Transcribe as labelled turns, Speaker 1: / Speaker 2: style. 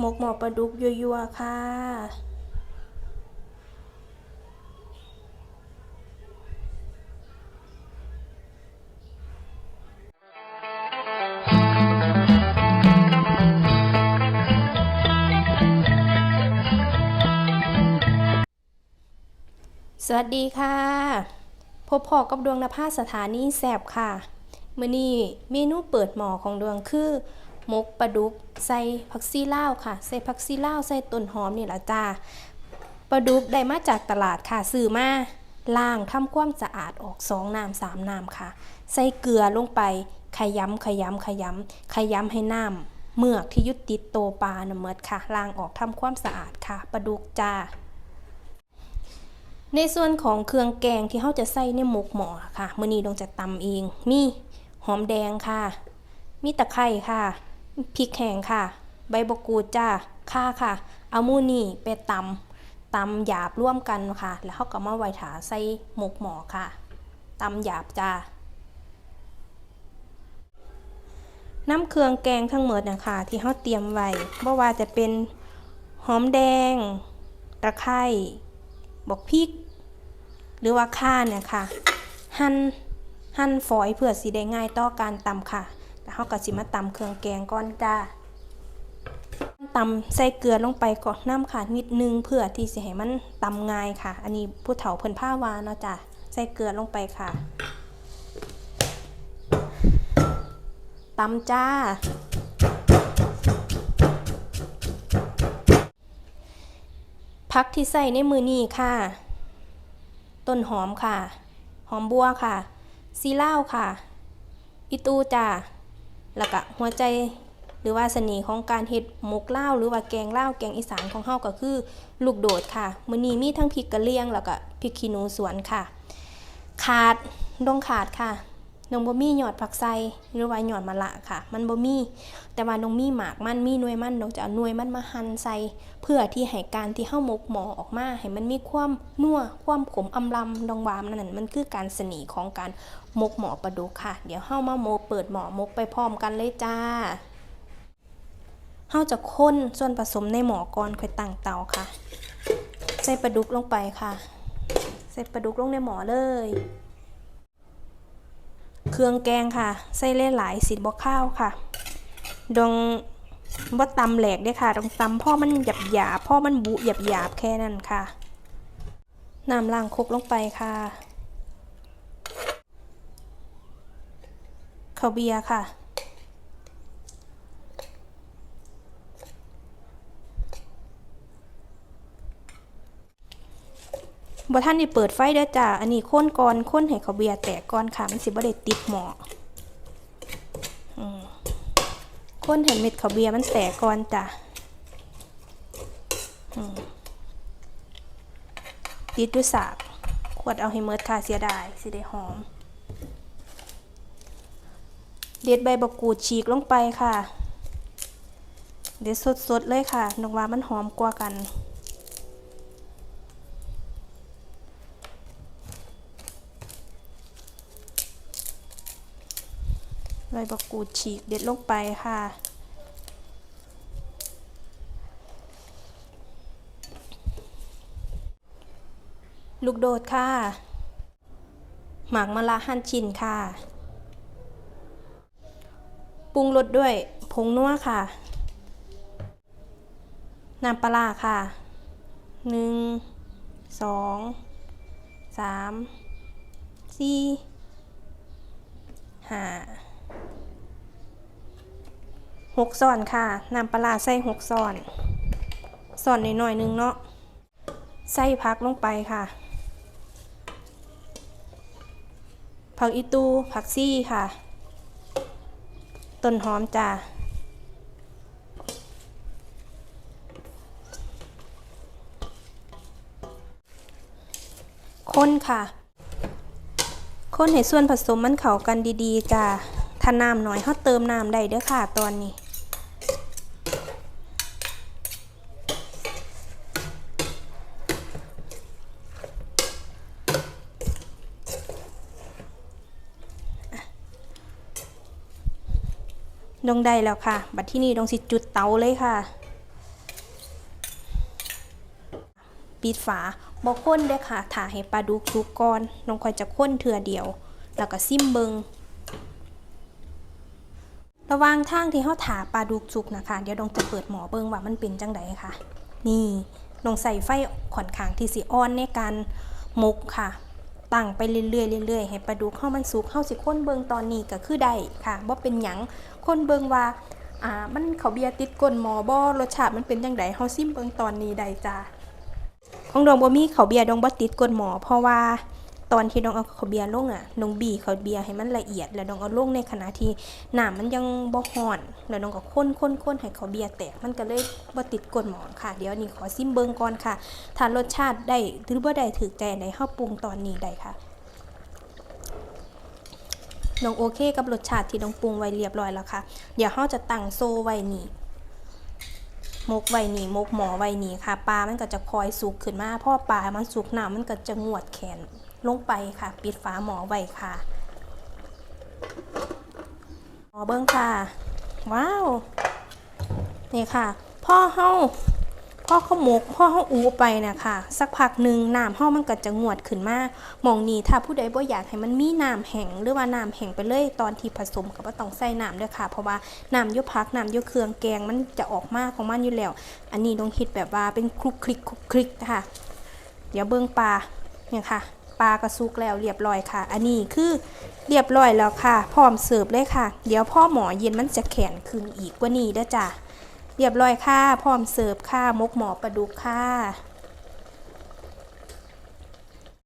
Speaker 1: หมกหมอปลาดุกยัวๆค่ะ สวัสดีค่ะ พบพอกับดวงนภาสถานีแสบค่ะ มือนี้เมนูเปิดหมอของดวงคือ มกปลาดุกใส่ผักซีเลาค่ะ ใส่ผักซีเลาใส่ต้นหอมนี่แหละจ้าปลาดุกได้มาจากตลาดค่ะซื้อมาล้างทำความสะอาดออกสองน้ำสามน้ำค่ะ ใส่เกลือลงไปขยำขยำขยำขยำให้น้ำเมือกที่ยุดติดโตปลาเน่ะเมดค่ะล้างออกทำความสะอาดค่ะปลาดุกจ้าในส่วนของเครื่องแกงที่เขาจะใส่ในหมกหมอค่ะ มือนี้ดงจะตำเอง มีหอมแดงค่ะ มีตะไคร้ค่ะ พริกแห้งค่ะ ใบมะกรูดจ้าข่าค่ะ เอามูนี่ไปตำตำหยาบร่วมกันค่ะ แล้วเขาก็มาไว้ถาใส่หมกหมอค่ะตำหยาบจ้าน้ำเครื่องแกงทั้งหมดนะคะที่เขาเตรียมไว้บ่ว่าจะเป็นหอมแดง ตะไคร้บอกพริก หรือว่าข่าเนี่ยค่ะ หั่นหั่นฝอยเพื่อสีได้ง่ายต่อการตำค่ะ เขาก็สิมาตำเครื่องแกงก่อนจ้าตำใส่เกลือลงไปก่อนน้ำค่ะนิดนึงเพื่อที่สิให้มันตำง่ายค่ะ อันนี้ผู้เฒ่าเพิ่นผ้าวาเนาะจ้ะใส่เกลือลงไปค่ะตำจ้า พักที่ใส่ในมือนี้ค่ะ ต้นหอมค่ะ หอมบัวค่ะซีเล่าค่ะอีตูจ้า แล้วก็หัวใจหรือว่าเสน่ห์ของการเฮ็ดหมกเล่าหรือว่าแกงเล่าแกงอีสานของเฮาก็คือ ลูกโดดค่ะมื้อนี้มีทั้งพริกกะเรียงแล้วก็พริกขี้หนูสวนค่ะ ขาดดงขาดค่ะ นงบ่มีหยอดผักไซหรือว่าหยอดมะละค่ะ มันบ่มี แต่ว่านงมีหมากมันมีหน่วยมันนงจะเอาหน่วยมันมาหั่นใส่เพื่อที่ให้การที่เฮาหมกหมอออกมาให้มันมีความนัวความขมอำลำดองวามนั่นมันคือการเสน่ห์ของการหมกหมอปลาดุกค่ะ เดี๋ยวเฮามาโมเปิดหมอมกไปพร้อมกันเลยจ้าเฮาจะค้นส่วนผสมในหมอก่อนค่อยตั้งเตาค่ะ ใส่ปลาดุกลงไปค่ะ ใส่ปลาดุกลงในหมอเลย เครื่องแกงค่ะ ใส่หลายๆสีบ่ข้าวค่ะดองบ่ตำแหลกเด้อค่ะต้องตำพ่อมันหยาบหยาพ่อมันบุหยาบหยาบแค่นั้นค่ะน้ำล้างครกลงไปค่ะข้าวเบียร์ค่ะ บ่ท่านนี่เปิดไฟเด้อจ้า อันนี้ค้นก่อนค้นให้ข้าเบียร์แตกก่อนค่ะ มันสิบ่ได้ติดหมอค้นให้เม็ดข้าเบียร์มันแตกก่อนจ้ะติดด้วยสากขวดเอาให้เมิดค่ะเสียดายสิได้หอม เด็ดใบบกกูดฉีกลงไปค่ะ เด็ดสดๆเลยค่ะนกว่ามันหอมกว่ากัน ใบบักกูดฉีกเด็ดลงไปค่ะ ลูกโดดค่ะ หมากมะละหั่นชิ้นค่ะ ปรุงรสด้วยผงนัวค่ะ น้ำปลาร้าค่ะหนึ่งสองสามสี่ห้า หกซอนค่ะน้ำปลาใส่หกซอนซอนหน่อยๆนึงเนาะใส่ผักลงไปค่ะ ผักอีตูผักซี่ค่ะ ต้นหอมจ้าคนค่ะคนให้ส่วนผสมมันเข้ากันดีๆจ้าถ้าน้ำน้อยเขาเติมน้ำได้เด้อค่ะตอนนี้ ดงได้แล้วค่ะ บัดที่นี่ดงสิจุดเตาเลยค่ะ ปิดฝาบอกค้นเลยค่ะถ่าให้ปลาดุกสุกก่อนดงคอยจะค้นเถื่อเดียว แล้วก็ซิมเบิงระวังทางที่เขาถาปลาดุกสุกนะคะ เดี๋ยวดองจะเปิดหมอเบิงว่ามันเป็นจังไดค่ะ นี่ลงใส่ไฟขอนขางที่สีอ้อนในการมุกค่ะ ตั้งไปเรื่อยๆเรื่อยๆให้ปลาดุกข้ามันสุกเฮาสิค้นเบิงตอนนี้ก็คือได้ค่ะบ่เป็นหยังคนเบิงว่าอ่ามันเขาเบียติดก้นหมอบ่รสชาติมันเป็นจังไดเฮาซิมเบิงตอนนี้ได้จ้าของดองบ่มีเขาเบียดองบ่ติดก้นหมอเพราะว่า ตอนที่ดองเอาขาวเบียร์ลงอะดองบีเขาวเบียร์ให้มันละเอียด แล้วดองเอาลงในขณะที่น้ำมันยังบ่ร้อน แล้วดองก็คนๆๆให้เขาวเบียร์แตกมันก็เลยบ่ติดก้นหมอนค่ะ เดี๋ยวนี้ขอซิมเบิงก่อนค่ะถ้ารสชาติได้หรือบ่ได้ถูกใจอันใดเฮาปรุงตอนนี้ได้ค่ะน้องโอเคกับรสชาติที่น้องปรุงไว้เรียบร้อยแล้วค่ะ เดี๋ยวเราจะตั้งโซไว้นี่มกไว้นี่มกหมอไว้นี่ค่ะปลามันก็จะคอยสุกขึ้นมาพอปลามันสุกหน้ำมันก็จะงวดแขน ลงไปค่ะ ปิดฝาหมอไว้ค่ะ หมอเบิ้งค่ะ ว้าว นี่ค่ะ พ่อเฮาพ่อเขาหมกพ่อเขาอูไปนะคะสักพักหนึ่งน้ำเฮามันก็จะงวดขึ้นมาหมองนี้ถ้าผู้ใดบ่อยากให้มันมีน้ำแห้งหรือว่าน้ำแห้งไปเลยตอนที่ผสมก็บ่ต้องใส่น้ำด้วยค่ะ เพราะว่าน้ำยุพักน้ำยุเครื่องแกงมันจะออกมาของมันอยู่แล้ว อันนี้ต้องคิดแบบว่าเป็นคลุกคลิกคลุกคลิกค่ะ เดี๋ยวเบิ่งปลาเนี่ยค่ะ ปลากระซุกแล้วเรียบร้อยค่ะ อันนี้คือเรียบร้อยแล้วค่ะ พร้อมเสิร์ฟเลยค่ะ เดี๋ยวพ่อหมอเย็นมันจะแข็งขึ้นอีกกว่านี้เด้อจ้ะเรียบร้อยค่ะ พร้อมเสิร์ฟค่ะมกหมอปลาดุกค่ะ